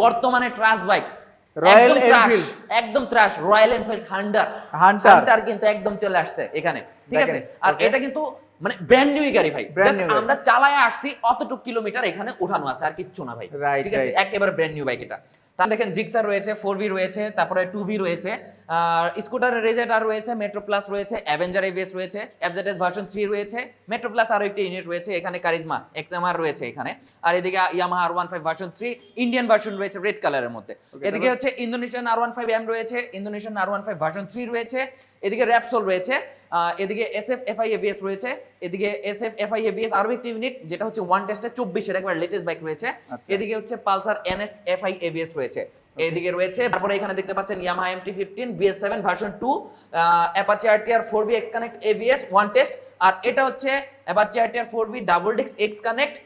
বর্তমানে ট্রাস bike Royal একদম একদম ট্রাস রয়্যাল এনফিল্ড হান্টার হান্টার কিন্তু একদম চলে আসছে এখানে। ঠিক আছে? আর এটা কিন্তু মানে ব্র্যান্ড নিউ গাড়ি ভাই। আমরা চালায় আসছি অতটুক কিলোমিটার এখানে উঠানো আছে আর কিচ্ছু না ভাই। ঠিক আছে? একেবারে ব্র্যান্ড নিউ বাইক এটা। তার দেখেন জিক্সার রয়েছে ফোর ভি রয়েছে তারপরে টু ভি রয়েছে আর স্কুটার স্কুটারের রেজেটার রয়েছে মেট্রো প্লাস রয়েছে অ্যাভেঞ্জার এবিএস রয়েছে এফজেডএস ভার্সন থ্রি রয়েছে মেট্রো প্লাস আরও একটি ইউনিট রয়েছে এখানে কারিজমা এক্সএমআর রয়েছে এখানে আর এদিকে Yamaha R one five version three Indian version রয়েছে রেড কালারের মধ্যে। এদিকে হচ্ছে Indonesian R one five M রয়েছে Indonesian R one five version three রয়েছে এদিকে র্যাপসোল রয়েছে এদিকে এস এফ এফআই এবিএস রয়েছে। এদিকে এস এফ এফআই এবিএস আরও একটি ইউনিট যেটা হচ্ছে ওয়ান টেস্টে চব্বিশের একবার লেটেস্ট বাইক রয়েছে। আচ্ছা। এদিকে হচ্ছে পালসার এনএস এফআই এবিএস রয়েছে। এদিকে রয়েছে তারপরে এখানে দেখতে পাচ্ছেন Yamaha MT fifteen BS seven version two Apache RTR four B X connect ABS one test আর এটা হচ্ছে Apache RTR four B double ডিক্স এক্স কানেক্ট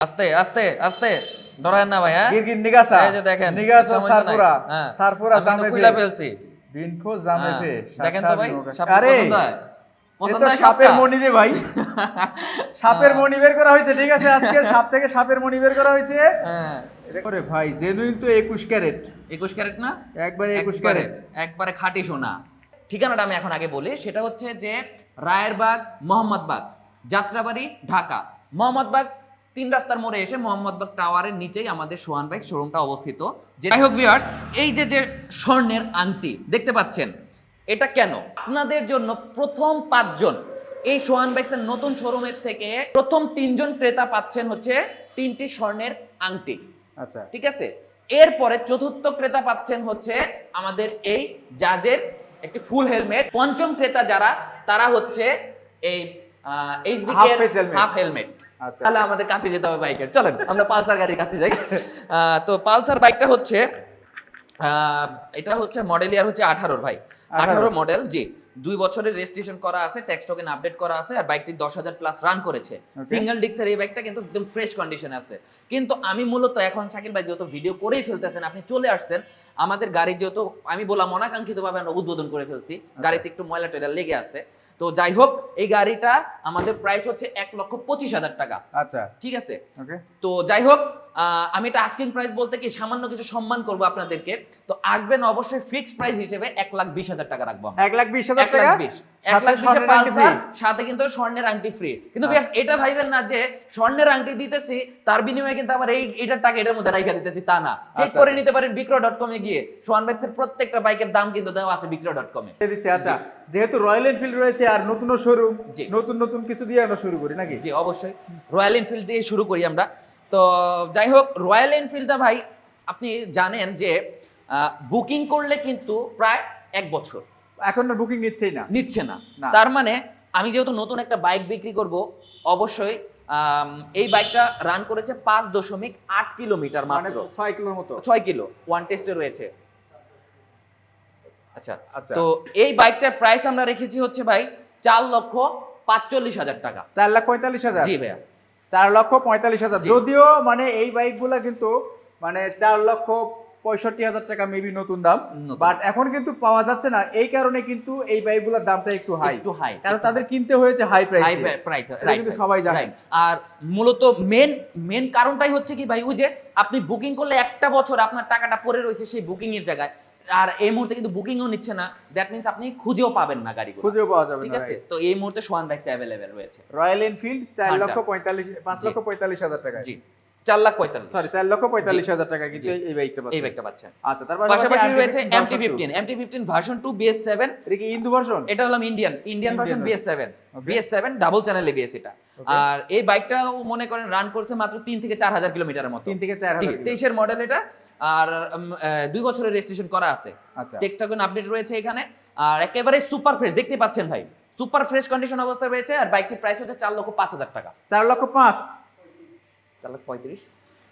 আস্তে আস্তে আস্তে। ডরায়েন না ভাই হ্যাঁ? গিরগির নিগাসা এই যে দেখেন নিগাসা সারপুরা। হ্যাঁ। সারপুরা জামে খুলে ফেলছি। জামে হ্যাঁ। ফে দেখেন তো ভাই আরে পছন্দ হয়? পছন্দ হয় সাপের? মণি রে ভাই। সাপের মণি বের করা হয়েছে ঠিক আছে? আজকে সাপ থেকে সাপের মণি বের করা হয়েছে। হ্যাঁ। করে ভাই জেনুইন তো একুশ ক্যারেট। একুশ ক্যারেট না? একবারে একুশ একবারে ক্যারেট। একবারে খাঁটি সোনা। ঠিকানাটা আমি এখন আগে বলি সেটা হচ্ছে যে রায়েরবাগ মোহাম্মদবাগ যাত্রাবাড়ি ঢাকা। মোহাম্মদবাগ তিন রাস্তার মোড়ে এসে মোহাম্মদবাগ টাওয়ারের নিচেই আমাদের সোহান বাইক শোরুমটা অবস্থিত। যে- যাই হোক ভিউয়ার্স এই যে যে স্বর্ণের আংটি দেখতে পাচ্ছেন? এটা কেন? আপনাদের জন্য প্রথম পাঁচজন। এই সোহান বাইকসের নতুন শোরুমের থেকে প্রথম তিনজন ক্রেতা পাচ্ছেন হচ্ছে তিনটি স্বর্ণের আংটি। আচ্ছা। ঠিক আছে? এরপরে চতুর্থ ক্রেতা পাচ্ছেন হচ্ছে আমাদের এই জাজের একটি ফুল হেলমেট। পঞ্চম ক্রেতা যারা তারা হচ্ছে এই হাফ হেলমেট। তাহলে আমাদের কাছে যেতে হবে বাইকের। চলেন আমরা পালসার গাড়ির কাছে যাই। তো পালসার বাইকটা হচ্ছে এটা হচ্ছে মডেল ইয়ার হচ্ছে আঠারোর ভাই। আঠারো। মডেল জি। দুই বছরের রেজিস্ট্রেশন করা আছে ট্যাক্স টোকেন আপডেট করা আছে আর বাইকটি দশ হাজার প্লাস রান করেছে। সিঙ্গেল ডিক্সের এই বাইকটা কিন্তু একদম ফ্রেশ কন্ডিশনে আছে। কিন্তু আমি মূলত এখন শাকিল ভাই যেহেতু ভিডিও করেই ফেলতেছেন আপনি চলে আসছেন আমাদের গাড়ি যেহেতু আমি বললাম অনাকাঙ্ক্ষিত ভাবে আমরা উদ্বোধন করে ফেলছি গাড়িতে একটু ময়লা টয়লা লেগে আছে। তো যাই হোক এই গাড়িটা আমাদের প্রাইস হচ্ছে এক লক্ষ পঁচিশ হাজার টাকা। আচ্ছা। ঠিক আছে? তো যাই হোক আমি এটা আস্কিং প্রাইস বলতে কি সামান্য কিছু সম্মান করব আপনাদেরকে। তো আসবেন অবশ্যই ফিক্সড প্রাইস হিসেবে এক লাখ বিশ হাজার টাকা রাখব। এক লাখ বিশ হাজার টাকা? সাথে কিন্তু স্বর্ণের আংটি ফ্রি কিন্তু viewers, এটা ভাইবেন না যে স্বর্ণের আংটি দিতেছি তার বিনিময়ে কিন্তু আবার এই এটার টাকা এটার মধ্যে রাইখা দিতেছি তা না। চেক আচ্ছা, করে আচ্ছা। নিতে পারেন বিক্রয় ডট কমে গিয়ে সোয়ান বাইক্সের প্রত্যেকটা বাইকের দাম কিন্তু দেওয়া আছে বিক্রয় ডট কমে আচ্ছা। যেহেতু রয়্যাল এনফিল্ড রয়েছে আর নতুন শোরুম। নতুন নতুন কিছু দিয়ে আমরা শুরু করি নাকি? জি অবশ্যই। রয়্যাল এনফিল্ড দিয়ে শুরু করি আমরা। তো যাই হোক রয়্যাল এনফিল্ডটা ভাই আপনি জানেন যে বুকিং করলে কিন্তু প্রায় এক বছর। এখন না বুকিং নিচ্ছেই না। নিচ্ছে না। তার মানে আমি যেহেতু নতুন একটা বাইক বিক্রি করব অবশ্যই এই বাইকটা রান করেছে পাঁচ দশমিক আট কিলোমিটার মানে মাত্র। ছয় কিলোর মতো। ছয় কিলো। ওয়ান টেস্টে রয়েছে। আচ্ছা আচ্ছা। তো এই বাইকটার প্রাইস আমরা রেখেছি হচ্ছে ভাই চার লক্ষ পাঁচচল্লিশ হাজার টাকা। চার লাখ পঁয়তাল্লিশ হাজার। জি ভাইয়া। চার লক্ষ পঁয়তাল্লিশ হাজার। যদিও মানে এই বাইকগুলা কিন্তু মানে চার লক্ষ পঁয়ষট্টি হাজার টাকা মেবি নতুন দাম বাট এখন কিন্তু পাওয়া যাচ্ছে না। এই কারণে কিন্তু এই বাইকগুলোর দামটা একটু হাই একটু হাই কারণ তাদের কিনতে হয়েছে হাই প্রাইস হাই প্রাইস কিন্তু সবাই জানে। আর মূলত মেন মেন কারণটাই হচ্ছে কি ভাই ওই যে আপনি বুকিং করলে একটা বছর আপনার টাকাটা পড়ে রয়েছে সেই বুকিং এর জায়গায়। আর এই মুহূর্তে কিন্তু বুকিংও নিচ্ছে না। দ্যাট মিন্স আপনি খুঁজেও পাবেন না গাড়িগুলো। খুঁজেও পাওয়া যাবে ঠিক আছে? তো এই মুহূর্তে সোয়ান বাইকস অ্যাভেলেবেল রয়েছে। রয়্যাল এনফিল্ড চার। লক্ষ পঁয়তাল্লিশ পাঁচ। লক্ষ পঁয়তাল্লিশ হাজার টাকা জি। চার লাখ পঁয়তাল্লিশ। সরি চার লক্ষ পঁয়তাল্লিশ হাজার টাকা কিন্তু এই- বাইকটা এই পাচ্ছেন বাইকটা পাচ্ছেন। আচ্ছা তার পাশাপাশি রয়েছে MT. Fifteen MT fifteen version two BS seven এটা কি ইন্দু ভার্সন এটা হলাম Indian Indian version BS seven. BS seven double channel ABS এটা। আর এই বাইকটাও মনে করেন রান করছে মাত্র তিন থেকে চার হাজার কিলোমিটারের মতো। তিন থেকে চার। তেইশের মডেল এটা। আর দুই বছরের রেজিস্ট্রেশন করা আছে। আচ্ছা। টেক্সট আপডেট রয়েছে এখানে। আর একেবারে সুপার ফ্রেশ দেখতে পাচ্ছেন ভাই। সুপার ফ্রেশ কন্ডিশন অবস্থায় রয়েছে আর বাইকটির প্রাইস হচ্ছে চার লক্ষ পাঁচ হাজার টাকা। চার লক্ষ পাঁচ? চার লাখ পঁয়ত্রিশ?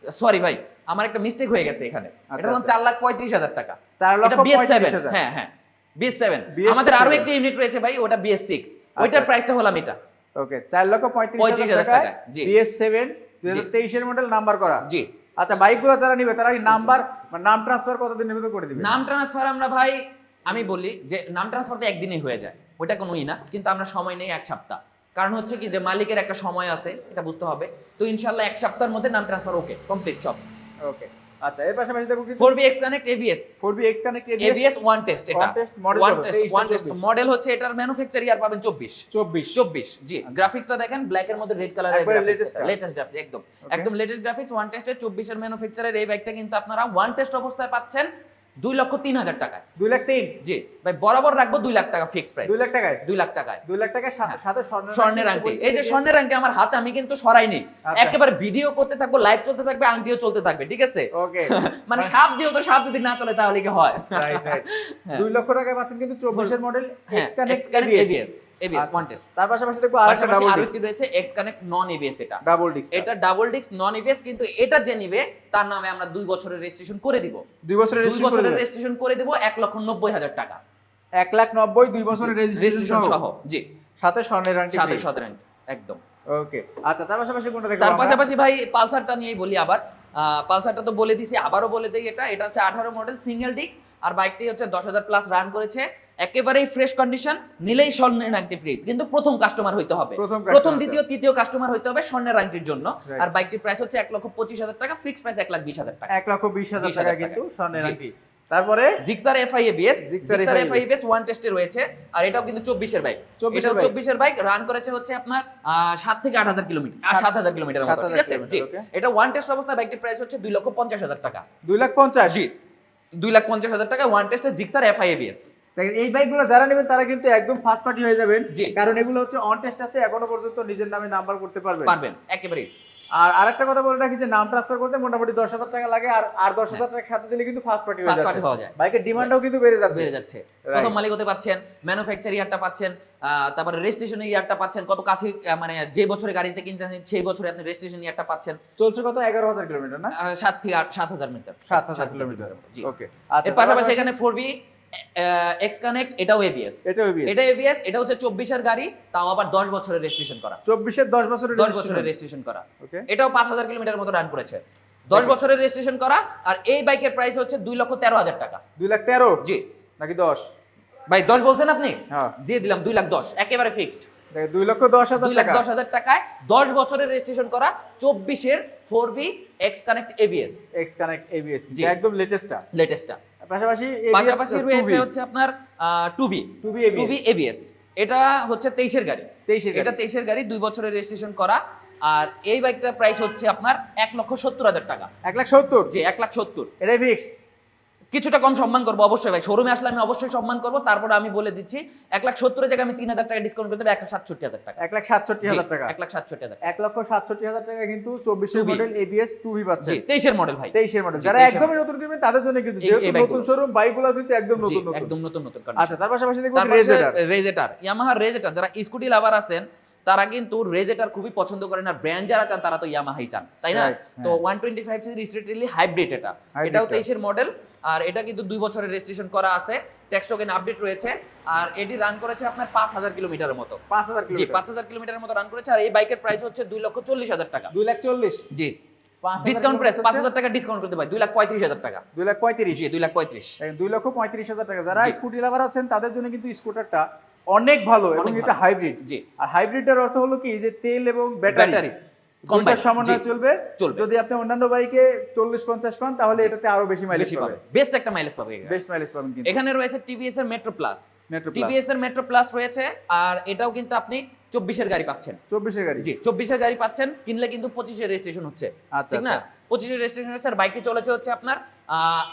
সরি ভাই আমার একটা মিস্টেক হয়ে গেছে এখানে। আচ্ছা, এটা হলাম আচ্ছা। চার লাখ পঁয়ত্রিশ হাজার টাকা। চার লক্ষ বিএস সেভেন হ্যাঁ হ্যাঁ। বিএস সেভেন BS7 আমাদের আরও একটা ইউনিট রয়েছে ভাই ওটা বিএস সিক্স ওইটার আচ্ছা। প্রাইসটা হলাম এটা। ওকে চার লক্ষ পঁয়ত্রিশ 35,000 হাজার টাকা, জি। বিএস সেভেন দুই হাজার তেইশের মডেল নাম্বার করা। জি। আচ্ছা বাইকগুলো যারা নিবে তারা কি নাম্বার নাম ট্রান্সফার কতদিন নিবে করে দিবে? নাম ট্রান্সফার আমরা ভাই আমি বলি যে নাম ট্রান্সফার তো একদিনেই হয়ে যায় ওটা কোনোই না কিন্তু আমরা সময় নেই এক সপ্তাহ। কারণ হচ্ছে কি যে মালিকের একটা সময় আছে এটা বুঝতে হবে। তো ইনশাল্লাহ এক সপ্তাহের মধ্যে নাম ট্রান্সফার ওকে কমপ্লিট সব। ওকে আচ্ছা এর পাশাপাশি দেখো কিন্তু four B X connect ABS 4B X Connect ABS one test এটা। One test one test model হচ্ছে এটার ম্যানুফ্যাকচার ইয়ার পাবেন চব্বিশ। 24 চব্বিশ জি। গ্রাফিক্সটা দেখেন ব্ল্যাক এর মধ্যে রেড কালারের লেটেস্ট লেটেস্ট গ্রাফিক্স একদম। একদম লেটেস্ট গ্রাফিক্স ওয়ান টেস্টের এর ম্যানুফ্যাকচারের এই বাইকটা কিন্তু আপনারা ওয়ান টেস্ট অবস্থায় পাচ্ছেন দুই লক্ষ তিন হাজার টাকায়। 2 লাখ 3 জি। ভাই বরাবর রাখব দুই লাখ টাকা ফিক্স প্রাইস 2 লাখ টাকায়? দুই লাখ টাকায়। 2 লাখ টাকা সাথে সাথে স্বর্ণের আংটি এই যে স্বর্ণের আংটি আমার হাতে আমি কিন্তু সরাইনি আচ্ছা। একেবারে ভিডিও করতে থাকব লাইভ চলতে থাকবে আংটিও চলতে থাকবে ঠিক আছে? ওকে মানে সাপ যেহেতু সাপ যদি না চলে তাহলে কি হয়? রাইট 2 লক্ষ টাকায় পাচ্ছেন কিন্তু 24 এর মডেল হ্যাঁ X Connect X Connect ABS ABS ABS আচ্ছা। ওয়ান টেস্ট তার পাশাপাশি দেখো আরেকটা ডাবল ডিস্ক রয়েছে এক্স কানেক্ট নন এবিএস এটা ডাবল ডিস্ক এটা ডাবল ডিস্ক নন এবিএস কিন্তু এটা যে নিবে তার নামে আমরা দুই বছরের রেজিস্ট্রেশন করে দিব। দুই বছরের রেজিস্ট্রেশন করে দিব এক লক্ষ নব্বই হাজার টাকা। 1 লাখ 90 2 বছরের রেজিস্ট্রেশন সহ। জি। সাথে স্বর্ণের আংটি সাথে সদরেন একদম। ওকে আচ্ছা তার পাশাপাশি কোনটা দেখো তার পাশাপাশি ভাই পালসারটা নিয়েই বলি আবার। পালসারটা তো বলে দিছি আবারও বলে দিই এটা। এটা হচ্ছে আঠারো মডেল সিঙ্গেল ডিস্ক আর বাইকটি হচ্ছে দশ হাজার প্লাস রান করেছে। একেবারেই ফ্রেশ কন্ডিশন নিলেই স্বর্ণের আংটি ফ্রি কিন্তু প্রথম কাস্টমার হইতে হবে। প্রথম দ্বিতীয় তৃতীয় কাস্টমার হইতে হবে স্বর্ণের আংটির জন্য। আর বাইকটির প্রাইস হচ্ছে এক লক্ষ পঁচিশ হাজার টাকা ফিক্স প্রাইস এক লাখ বিশ হাজার টাকা। এক লক্ষ বিশ হাজার টাকা। কিন্তু স্বর্ণের। আংটি তারপরে? Gixxer FI ABS Gixxer Gixxer FIABS FI ABS one টেস্টে রয়েছে আর এটাও কিন্তু চব্বিশের বাইক 24 এর চব্বিশের বাইক রান করেছে হচ্ছে আপনার সাত থেকে আট হাজার কিলোমিটার আর সাত- সাত হাজার কিলোমিটার মতো ঠিক আছে? জি। এটা ওয়ান টেস্ট অবস্থায় বাইকটির প্রাইস হচ্ছে দুই লক্ষ পঞ্চাশ হাজার টাকা। দুই লাখ পঞ্চাশ? জি। দুই লাখ পঞ্চাশ হাজার টাকা ওয়ান টেস্টে জিক্সার এফআই এবিএস দেখেন এই বাইকগুলো যারা নেবেন তারা কিন্তু একদম ফার্স্ট পার্টি হয়ে যাবেন। কারণ এগুলো হচ্ছে অন টেস্ট আছে এখনও পর্যন্ত নিজের নামে নাম্বার করতে পারবেন। পারবেন একেবারেই। আর আরেকটা কথা বলে রাখি যে নাম ট্রান্সফার করতে মোটামুটি দশ হাজার টাকা লাগে আর আর দশ হাজার টাকা সাথে দিলে কিন্তু ফার্স্ট পার্টি হয়ে party যাচ্ছে। হওয়া যায়। বাইকের ডিমান্ডও কিন্তু বেড়ে যাচ্ছে। বেড়ে যাচ্ছে। প্রথম মালিক হতে পাচ্ছেন ম্যানুফ্যাকচার ইয়ারটা পাচ্ছেন তারপরে রেজিস্ট্রেশন ইয়ারটা পাচ্ছেন কত কাছে মানে যে বছরে গাড়িতে কিনছেন সেই বছরে আপনি রেজিস্ট্রেশন ইয়ারটা পাচ্ছেন। চলছে কত? এগারো হাজার কিলোমিটার না? সাত থেকে আট সাত হাজার মিটার। সাত হাজার কিলোমিটার। জি। ওকে এর পাশাপাশি এখানে ফোর বি এক্স কানেক্ট এটাও এবিএস এটাও ABS এটা এবিএস এটা হচ্ছে চব্বিশের গাড়ি তাও আবার দশ বছরের রেজিস্ট্রেশন করা। বছরের দশ বছরের রেজিস্ট্রেশন করা। ওকে এটাও পাঁচ হাজার কিলোমিটার মতো রান করেছে। দশ বছরের রেজিস্ট্রেশন করা আর এই বাইকের প্রাইস হচ্ছে দুই লক্ষ তেরো হাজার টাকা। লাখ তেরো? জি। নাকি দশ? ভাই দশ বলছেন আপনি? হ্যাঁ। দিয়ে দিলাম দুই লাখ দশ একেবারে ফিক্সড দুই লক্ষ দশ হাজার দুই লাখ টাকা। দশ হাজার টাকায় দশ বছরের রেজিস্ট্রেশন করা চব্বিশের four B X connect ABS X connect ABS ji. একদম লেটেস্টটা লেটেস্টটা পাশাপাশি পাশাপাশি রয়েছে হচ্ছে আপনার two V two B two ABS এটা হচ্ছে তেইশের গাড়ি। তেইশের এটা তেইশের গাড়ি দুই বছরের রেজিস্ট্রেশন করা। আর এই বাইকটার প্রাইস হচ্ছে আপনার এক লক্ষ সত্তর হাজার টাকা। এক লাখ সত্তর। যে এক লাখ সত্তর। এটাই ফিক্সড কিছুটা কম সম্মান করব অবশ্যই ভাই। শোরুমে আসলে আমি অবশ্যই সম্মান করব। তারপরে আমি বলে দিচ্ছি এক লাখ সত্তরের জায়গায় আমি তিন হাজার টাকা ডিসকাউন্ট করে দেবো এক লাখ সাতষট্টি হাজার টাকা। এক লাখ সাতষট্টি হাজার টাকা। এক লাখ সাতষট্টি হাজার এক লক্ষ সাতষট্টি হাজার টাকা কিন্তু চব্বিশের মডেল এবিএস টু ভি পাচ্ছে। তেইশের মডেল ভাই। তেইশের মডেল যারা 23 একদমই নতুন কিনবেন তাদের জন্য কিন্তু নতুন শোরুম বাইকগুলো কিন্তু একদম নতুন নতুন। একদম নতুন নতুন আচ্ছা তার পাশাপাশি তারপর রেজেটার রেজেটার ইয়ামাহার রেজেটার যারা স্কুটি লাভার আছেন তারা কিন্তু রেজেটার খুবই পছন্দ করেন আর ব্র্যান্ড যারা চান তারা তো ইয়ামাহাই চান তাই না? তো। One twenty five CC strictly hybrid এটা। এটাও। তেইশের মডেল আর এটা কিন্তু দুই বছরের রেজিস্ট্রেশন করা আছে। টেক্সট টোকেন আপডেট রয়েছে আর এটি রান করেছে আপনার পাঁচ হাজার কিলোমিটারের মতো। পাঁচ হাজার জি কিলোমিটার। পাঁচ হাজার কিলোমিটারের মতো রান করেছে আর এই বাইকের প্রাইস হচ্ছে দুই লক্ষ চল্লিশ হাজার টাকা। দুই লাখ চল্লিশ। জি। ডিসকাউন্ট প্রাইস পাঁচ হাজার টাকা ডিসকাউন্ট করতে পারি দুই লাখ পঁয়ত্রিশ হাজার টাকা। দুই লাখ পঁয়ত্রিশ। জি দুই লাখ পঁয়ত্রিশ। দুই লক্ষ পঁয়ত্রিশ হাজার টাকা। যারা। স্কুটি লাভার আছেন তাদের জন্য কিন্তু স্কুটারটা অনেক ভালো এবং এটা হাইব্রিড জি। আর হাইব্রিডের অর্থ হলো কি যে তেল এবং ব্যাটারি কম্বাইন সমন্বয় চলবে। যদি আপনি অন্যান্য বাইকে চল্লিশ পঞ্চাশ পান তাহলে এটাতে আরও বেশি মাইলেজ পাবে। বেস্ট একটা মাইলেজ পাবে। বেস্ট মাইলেজ পাবেন কিন্তু। এখানে রয়েছে টিভিএস এর Metro Plus Metro Plus TVS এর মেট্রো প্লাস রয়েছে আর এটাও কিন্তু আপনি চব্বিশের গাড়ি পাচ্ছেন। চব্বিশের গাড়ি? জি চব্বিশের গাড়ি পাচ্ছেন কিনলে কিন্তু পঁচিশের রেজিস্ট্রেশন হচ্ছে। আচ্ছা, ঠিক না? পঁচিশের রেজিস্ট্রেশন হচ্ছে আর বাইকটি চলেছে হচ্ছে আপনার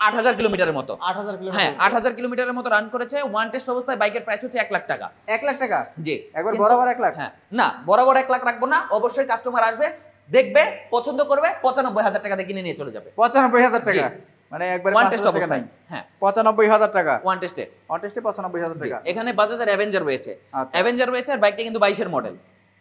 আট হাজার কিলোমিটারের মতো। আট হাজার হ্যাঁ কিলোমিটার আট হাজার কিলোমিটারের মতো রান করেছে। ওয়ান টেস্ট অবস্থায় বাইকের প্রাইস হচ্ছে এক লাখ টাকা। এক লাখ টাকা? জি। একবার বরাবর এক লাখ? হ্যাঁ। না বরাবর এক লাখ রাখব না অবশ্যই কাস্টমার আসবে দেখবে পছন্দ করবে পঁচানব্বই হাজার টাকা দিয়ে কিনে নিয়ে চলে যাবে। পঁচানব্বই হাজার টাকা। মানে একবারে ওয়ান টেস্ট টাকা নাই। হ্যাঁ। টাকা। ওয়ান টেস্টে অন টেস্টে টাকা। এখানে বাজাজের অ্যাভেঞ্জার রয়েছে। আচ্ছা। অ্যাভেঞ্জার রয়েছে আর বাইকটা কিন্তু বাইশের মডেল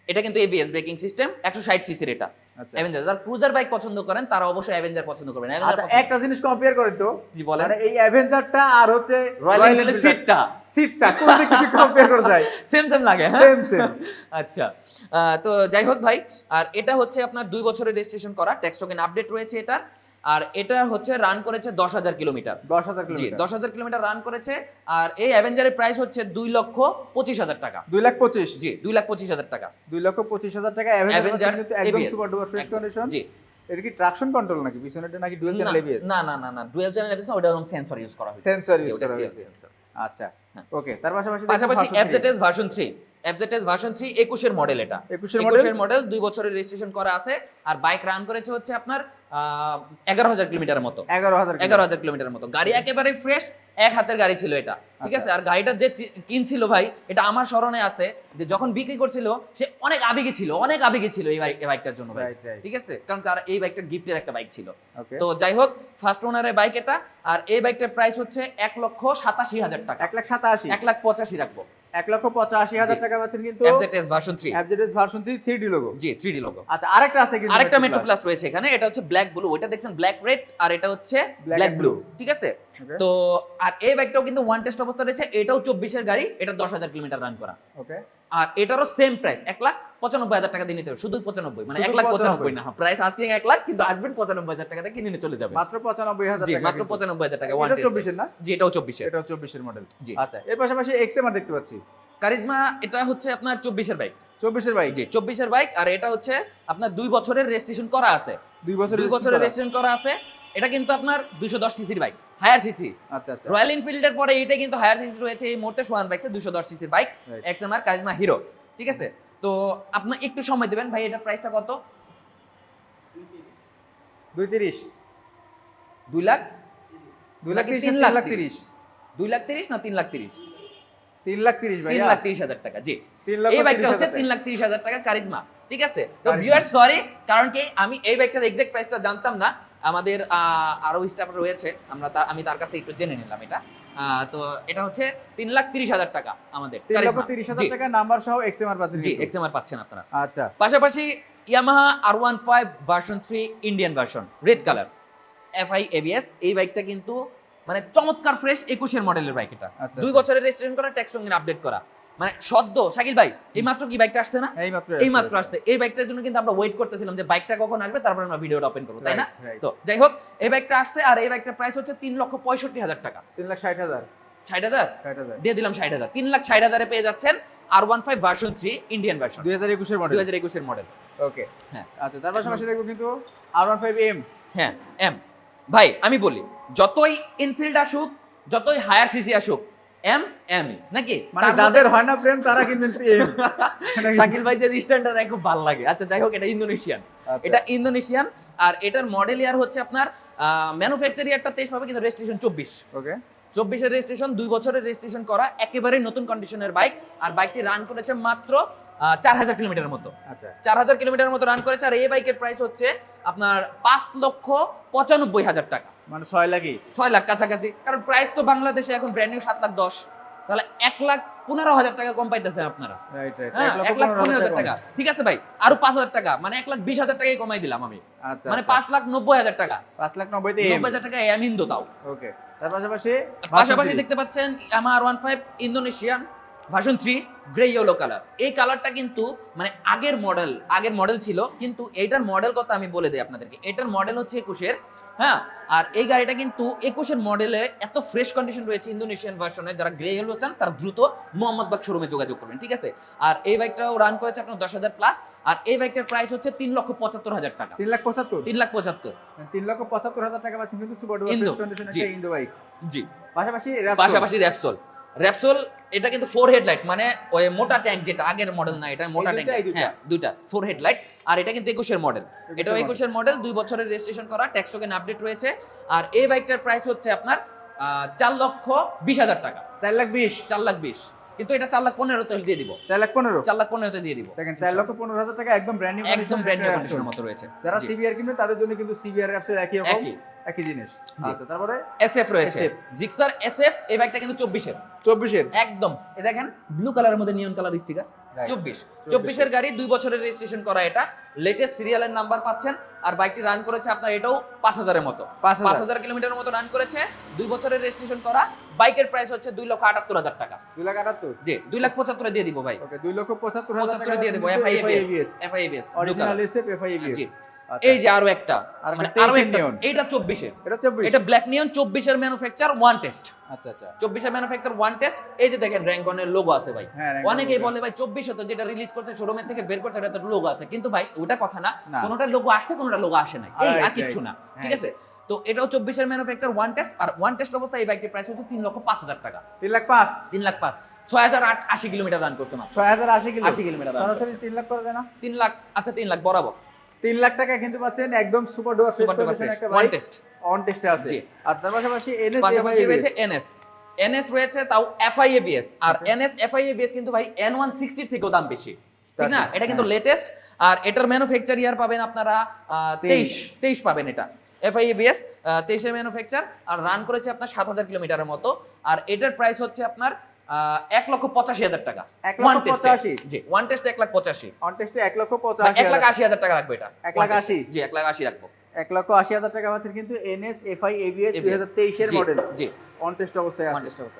এটা কিন্তু এবিএস ব্রেকিং সিস্টেম একশো ষাট সিসির এটা। আচ্ছা। অ্যাভেঞ্জার যারা ক্রুজার বাইক পছন্দ করেন তারা অবশ্যই অ্যাভেঞ্জার পছন্দ করবেন। আচ্ছা একটা জিনিস কম্পেয়ার করেন তো। জি বলেন। মানে এই অ্যাভেঞ্জারটা আর হচ্ছে রয়্যাল সিটটা সিটটা কোন দিক থেকে কম্পেয়ার করা যায়? সেম সেম লাগে হ্যাঁ? সেম সেম আচ্ছা। তো যাই হোক ভাই আর এটা হচ্ছে আপনার দুই বছরের রেজিস্ট্রেশন করা। ট্যাক্স টোকেন আপডেট রয়েছে এটা আর এটা হচ্ছে রান করেছে দশ হাজার কিলোমিটার। দশ হাজার জি দশ হাজার কিলোমিটার রান করেছে আর এই অ্যাভেঞ্জারের প্রাইস হচ্ছে দুই লক্ষ পঁচিশ হাজার টাকা। দুই লাখ পঁচিশ। জি দুই লাখ পঁচিশ হাজার টাকা। দুই লক্ষ পঁচিশ হাজার টাকা। অ্যাভেঞ্জার একদম super duper fresh condition ji. এটা কি ট্রাকশন কন্ট্রোল নাকি? পিছনেটা নাকি ডুয়েল চ্যানেল এবিএস না না না না ডুয়েল চ্যানেল এবিএস না ওটা হলো সেন্সর ইউজ করা হয়েছে। সেন্সর ইউজ করা হয়েছে। আচ্ছা হ্যাঁ। ওকে তার পাশাপাশি পাশাপাশি এফজেডএস ভার্সন 3 এফজেডএস ভার্সন 3 একুশের মডেল এটা। একুশের মডেল একুশের মডেল দুই বছরের রেজিস্ট্রেশন করা আছে। আর বাইক রান করেছে হচ্ছে আপনার এগারো হাজার কিলোমিটারের মতো। এগারো হাজার এগারো হাজার কিলোমিটারের মতো। গাড়ি একেবারে ফ্রেশ এক হাতের গাড়ি ছিল এটা। ঠিক আছে? আচ্ছা। আর গাড়িটা যে কিনছিল ভাই এটা আমার স্মরণে আছে যে যখন বিক্রি করছিল সে অনেক আবেগে ছিল অনেক আবেগে ছিল এই বাইক এই বাইকটার জন্য ভাই। ঠিক আছে? কারণ তার এই বাইকটা গিফটের একটা বাইক ছিল। তো যাই হোক ফার্স্ট ওনারের বাইক এটা আর এই বাইকটার প্রাইস হচ্ছে এক লক্ষ সাতাশি হাজার টাকা। এক লাখ সাতাশি। এক লাখ পঁচাশি রাখব। এক লক্ষ পঁচাশি হাজার টাকা পাচ্ছেন কিন্তু FZS version three FZS version three three D logo ji three D logo আচ্ছা আরেকটা আছে কিন্তু আরেকটা মেট্রো প্লাস রয়েছে এখানে। এটা হচ্ছে ব্ল্যাক ব্লু ওইটা দেখছেন ব্ল্যাক রেড আর এটা হচ্ছে ব্ল্যাক ব্লু ঠিক আছে? তো আর এই বাইকটাও কিন্তু ওয়ান টেস্ট অবস্থা রয়েছে। এটাও চব্বিশের গাড়ি। এটা দশ হাজার কিলোমিটার রান করা। ওকে আর এটারও সেম প্রাইস এক লাখ পঁচানব্বই হাজার টাকা দিয়ে নিতে হবে শুধু পঁচানব্বই মানে এক লাখ পঁচানব্বই। না প্রাইস আজকে এক লাখ কিন্তু আসবেন পঁচানব্বই হাজার টাকাতে কিনে নিয়ে চলে যাবে মাত্র পঁচানব্বই হাজার মাত্র পঁচানব্বই হাজার টাকা এটা চব্বিশের না? জি এটাও চব্বিশের। এটাও চব্বিশের মডেল জি। আচ্ছা এর পাশাপাশি এক্সএমআর দেখতে পাচ্ছি। কারিজমা এটা হচ্ছে আপনার চব্বিশের বাইক চব্বিশের বাইক জি চব্বিশের বাইক আর এটা হচ্ছে আপনার দুই বছরের রেজিস্ট্রেশন করা আছে। দুই বছর দুই বছরের রেজিস্ট্রেশন করা আছে। এটা কিন্তু আপনার দুশো দশ সিসির বাইক হায়ার সিসি আচ্ছা আচ্ছা। রয়্যাল এনফিল্ডের পরে এটা কিন্তু হায়ার সিসি রয়েছে এই মুহূর্তে সোয়ান বাইক দুশো দশ সিসির বাইক. এক্সএমআর কারিজমা হিরো ঠিক আছে? তো আপনার একটু সময় দেবেন। ভাই এটা প্রাইসটা কত? দুই তিরিশ। দুই লাখ? দুই লাখ তিন লাখ তিরিশ? দুই লাখ তিরিশ না তিন লাখ তিরিশ? তিন লাখ তিরিশ ভাই তিন লাখ তিরিশ হাজার টাকা জি। এই বাইকটা হচ্ছে তিন লাখ তিরিশ হাজার টাকা কারিজমা ঠিক আছে? তো ভিউয়ার সরি কারণ কি আমি এই বাইকটার এক্সাক্ট প্রাইসটা জানতাম না। আমাদের আহ, আরও স্টাফ রয়েছে। আমরা আমি তার কাছ থেকে একটু জেনে নিলাম এটা। তো এটা হচ্ছে তিন লাখ তিরিশ হাজার টাকা আমাদের তিন তিরিশ হাজার টাকা নাম্বার সহ এক্সএমআর পাচ্ছেন জি এক্সএমআর পাচ্ছেন আপনারা। আচ্ছা। পাশাপাশি Yamaha R one five version three Indian version red colour FI ABS এই বাইকটা কিন্তু মানে চমৎকার ফ্রেশ একুশের মডেলের বাইক এটা। আচ্ছা, দুই আচ্ছা। বছরের রেজিস্ট্রেশন করা ট্যাক্স সঙ্গে আপডেট করা। মানে সদ্য শাকিল ভাই এই মাত্র কি বাইকটা আসছে না? এই মাত্র এই মাত্র আসছে। এই বাইকটার জন্য কিন্তু আমরা ওয়েট করতেছিলাম যে বাইকটা কখন আসবে তারপর আমরা ভিডিওটা ওপেন করব তাই না. তো যাই হোক এই বাইকটা আসছে আর এই বাইকটার প্রাইস হচ্ছে তিন লক্ষ পঁয়ষট্টি হাজার টাকা। তিন লাখ ষাট হাজার। ষাট হাজার? দিয়ে দিলাম ষাট হাজার। তিন লাখ ষাট হাজারে পেয়ে যাচ্ছেন R one five version three Indian version দুই হাজার একুশের মডেল দুই হাজার একুশের মডেল ওকে হ্যাঁ। আচ্ছা তার পাশাপাশি দেখব কিন্তু আর ওয়ান ফাইভ এম হ্যাঁ এম ভাই আমি বলি যতই ইনফিল্ড আসুক যতই হায়ার সিসি আসুক এম এম নাকি? মানে যাদের হয় না প্রেম তারা কিনবেন শাকিল ভাই যে স্ট্যান্ডার্ড খুব ভালো লাগে। আচ্ছা যাই হোক এটা ইন্দোনেশিয়ান। আচ্ছা। এটা ইন্দোনেশিয়ান আর এটার মডেল ইয়ার হচ্ছে আপনার ম্যানুফ্যাকচার ইয়ারটা তেইশ পাবে কিন্তু রেজিস্ট্রেশন চব্বিশ। ওকে চব্বিশের রেজিস্ট্রেশন দুই বছরের রেজিস্ট্রেশন করা একেবারে নতুন কন্ডিশনের বাইক আর বাইকটি রান করেছে মাত্র চার হাজার কিলোমিটারের মতো। আচ্ছা। চার হাজার মতো রান করেছে আর এই বাইকের প্রাইস হচ্ছে আপনার পাঁচ লক্ষ পঁচানব্বই হাজার টাকা। মানে ছয় লাখই? ছয় লাখ কাছাকাছি। কারণ প্রাইস তো বাংলাদেশে এখন ব্র্যান্ড নিউ সাত লাখ দশ। তাহলে এক লাখ পনেরো হাজার টাকা কম পাইতেছেন আপনারা। হ্যাঁ এক লাখ পনেরো হাজার টাকা ঠিক আছে ভাই আরও পাঁচ হাজার টাকা। মানে এক লাখ বিশ হাজার টাকাই কমাই দিলাম আমি। আচ্ছা মানে মানে পাঁচ লাখ নব্বই হাজার টাকা। পাঁচ লাখ নব্বইতে এম নব্বই হাজার টাকা এম ইন্দো তাও। ওকে তার পাশাপাশি পাশাপাশি দেখতে পাচ্ছেন আমার one five Indonesian version three grey yellow colour এই কালারটা কিন্তু মানে আগের মডেল আগের মডেল ছিল কিন্তু এইটার মডেল কথা আমি বলে দিই আপনাদেরকে। এটার মডেল হচ্ছে একুশের হ্যাঁ? আর এই গাড়িটা কিন্তু একুশের মডেলে এত ফ্রেশ কন্ডিশন রয়েছে ইন্দোনেশিয়ান ভার্সনে যারা গ্রে ইয়েলো চান তারা দ্রুত মোহাম্মদ বাগ শোরুমে যোগাযোগ করবেন ঠিক আছে? আর এই বাইকটাও রান করেছে আপনার দশ হাজার প্লাস আর এই বাইকটার প্রাইস হচ্ছে তিন লক্ষ পঁচাত্তর হাজার টাকা। তিন লাখ পঁচাত্তর? তিন লাখ পঁচাত্তর। তিন লক্ষ পঁচাত্তর হাজার টাকা পাচ্ছেন কিন্তু super duper fresh condition. Indo bike জি। পাশাপাশি পাশাপাশি র্যাপসোল র্যাপসোল এটা কিন্তু ফোর হেডলাইট মানে ওই মোটা ট্যাঙ্ক যেটা আগের মডেল না এটা মোটা ট্যাঙ্ক? হ্যাঁ দুইটা ফোর হেডলাইট আর এটা কিন্তু একুশের মডেল এটাও একুশের মডেল দুই বছরের রেজিস্ট্রেশন করা ট্যাক্স টোকেন আপডেট রয়েছে। আর এই বাইকটার প্রাইস হচ্ছে আপনার চার লক্ষ বিশ হাজার টাকা। চার লাখ বিশ। চার লাখ বিশ। কিন্তু এটা চার লাখ পনেরোতে দিয়ে দিব। চার লাখ পনেরো। চার লাখ পনেরোতে দিয়ে দিব। দেখেন চার লক্ষ পনেরো হাজার টাকা একদম ব্র্যান্ড নিউ একদম ব্র্যান্ড নিউ কন্ডিশনের মতো রয়েছে। যারা সিবিআর কিনবে তাদের জন্য কিন্তু সিবিআর অ্যাপসের একই রকম। একই জিনিস। আচ্ছা তারপরে এসএফ রয়েছে। জিক্সার এসএফ এই বাইকটা কিন্তু চব্বিশের চব্বিশের? একদম। এই দেখেন ব্লু কালারের মধ্যে নিয়ন কালার স্টিকার Right. চব্বিশ। চব্বিশের। গাড়ি দুই বছরের রেজিস্ট্রেশন করা এটা। লেটেস্ট সিরিয়ালের নাম্বার পাচ্ছেন। আর বাইকটি রান করেছে আপনার এটাও পাঁচ হাজারের মতো। পাঁচ পাঁচ হাজার হাজার কিলোমিটারের মতো রান করেছে। দুই বছরের রেজিস্ট্রেশন করা। বাইকের প্রাইস হচ্ছে দুই লক্ষ আটাত্তর হাজার টাকা। দুই লাখ আটাত্তর? জি দুই লাখ পঁচাত্তরে দিয়ে দিব ভাই। ওকে দুই লক্ষ পঁচাত্তর হাজার টাকা দিয়ে দেবো। FI ABS FI ABS original SF FI ABS জি। এই যে আরও একটা। আর মানে একটা। এটা চব্বিশ। এটা ব্ল্যাক নিয়ন চব্বিশের ম্যানুফ্যাকচার ওয়ান টেস্ট আচ্ছা আচ্ছা। চব্বিশের ম্যানুফ্যাকচার ওয়ান টেস্ট এই যে দেখেন র্যাঙ্কনের লোগো আছে ভাই। হ্যাঁ, অনেকেই বলে ভাই চব্বিশ তো যেটা রিলিজ করছে শোরুমের থেকে বের করছে এটা তো লোগো আছে। কিন্তু ভাই ওটা কথা না। না। কোনোটা লোগো আসছে কোনোটা লোগো আসে নাই। এই আর কিচ্ছু না। ঠিক হ্যাঁ। আছে? তো এটাও চব্বিশের ম্যানুফ্যাকচার ওয়ান টেস্ট আর ওয়ান টেস্ট অবস্থায় এই বাইকটির প্রাইস হচ্ছে তিন লক্ষ পাঁচ হাজার টাকা। তিন লাখ পাঁচ। তিন লাখ পাঁচ। ছয় হাজার আট আশি কিলোমিটার রান করছে মাত্র। ছয় হাজার আশি কিলোমিটার সরাসরি তিন লাখ করে দেয় না? তিন লাখ আচ্ছা তিন লাখ বরাবর। তিন লাখ টাকা কিন্তু পাচ্ছেন একদম সুপার ডুয়ার ফ্রেশ fresh, একটা one বাইক test। অন টেস্টে আছে। জি। আর তার পাশাপাশি এনএস পাশাপাশি রয়েছে এনএস এনএস রয়েছে তাও এফআইএবিএস আর এনএস এফআইএবিএস কিন্তু ভাই এন ওয়ান সিক্সটির থেকেও দাম বেশি। ঠিক না? এটা কিন্তু হ্যাঁ। লেটেস্ট আর এটার ম্যানুফ্যাকচার ইয়ার পাবেন আপনারা তেইশ। তেইশ। পাবেন এটা। এফআইএবিএস তেইশের ম্যানুফ্যাকচার আর রান করেছে আপনার সাত হাজার কিলোমিটারের মতো। আর এটার প্রাইস হচ্ছে আপনার এক লক্ষ পঁচাশি হাজার টাকা। One test? জি ওয়ান টেস্ট এক লাখ পঁচাশি। ওয়ান টেস্টে এক লক্ষ পঁচাশি এক লাখ আশি হাজার টাকা রাখব এটা। এক লাখ আশি? জি এক লাখ আশি রাখব। এক লক্ষ আশি হাজার টাকা পাচ্ছেন কিন্তু এনএস এফআই এবিএস দুই হাজার তেইশের মডেল জি। অন টেস্ট অবস্থায় আছে।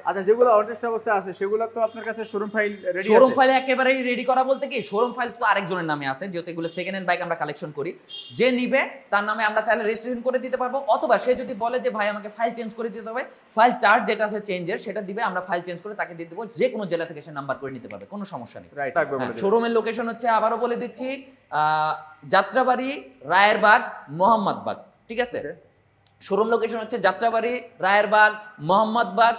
আচ্ছা যেগুলো অন টেস্ট অবস্থায় আছে সেগুলো তো আপনার কাছে showroom file ready showroom file একেবারেই রেডি করা বলতে কি শোরুম ফাইল তো আরেকজনের নামে আছে যেহেতু এগুলো সেকেন্ড হ্যান্ড বাইক আমরা কালেকশন করি। যে নিবে তার নামে আমরা চাইলে রেজিস্ট্রেশন করে দিতে পারব অথবা সে যদি বলে যে ভাই আমাকে ফাইল চেঞ্জ করে দিতে হবে। ফাইল চার্জ যেটা আছে চেঞ্জের সেটা দিবে আমরা ফাইল চেঞ্জ করে তাকে দিয়ে দেবো যে কোনো জেলা থেকে সে নাম্বার করে নিতে পারবে কোনো সমস্যা নেই। শোরুমের লোকেশন হচ্ছে আবারও বলে দিচ্ছি আহ, যাত্রাবাড়ি রায়েরবাগ মোহাম্মদবাগ ঠিক আছে. শোরুম লোকেশন হচ্ছে যাত্রাবাড়ি, রায়েরবাগ, মোহাম্মদবাগ,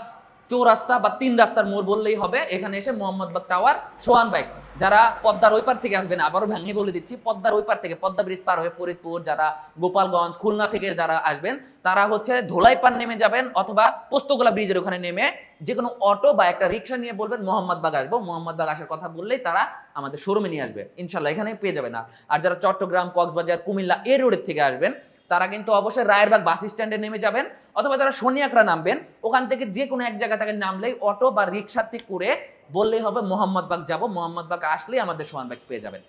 চৌরাস্তা বা তিন রাস্তার মোড় বললেই হবে। এখানে এসে মোহাম্মদবাগ টাওয়ার সোহান বাইক যারা পদ্মার ওই পার থেকে আসবেন, আবারও ভেঙে বলে দিচ্ছি, পদ্মার ওই পার থেকে, পদ্মা ব্রিজ পার হয়ে ফরিদপুর, যারা গোপালগঞ্জ, খুলনা থেকে যারা আসবেন, তারা হচ্ছে ধোলাই পার নেমে যাবেন অথবা পোস্তগোলা ব্রিজের ওখানে নেমে যে কোনো অটো বা একটা রিক্সা নিয়ে বলবেন, মোহাম্মদবাগ আসব। মোহাম্মদবাগ আসার কথা বললেই তারা আমাদের শোরুমে নিয়ে আসবে। ইনশাল্লাহ এখানে পেয়ে যাবে না। আর যারা চট্টগ্রাম, কক্সবাজার, কুমিল্লা এ রোডের থেকে আসবেন তারা কিন্তু অবশ্যই রায়েরবাগ বাস স্ট্যান্ডে নেমে যাবেন, অথবা যারা সোনিয়াকরা নামবেন, ওখান থেকে যে কোনো এক জায়গা থেকে নামলেই অটো বা রিক্সাতে করে বললেই হবে, মোহাম্মদবাগ যাব, মোহাম্মদবাগ আসলেই আমাদের সোহানবাগ পেয়ে যাবেন।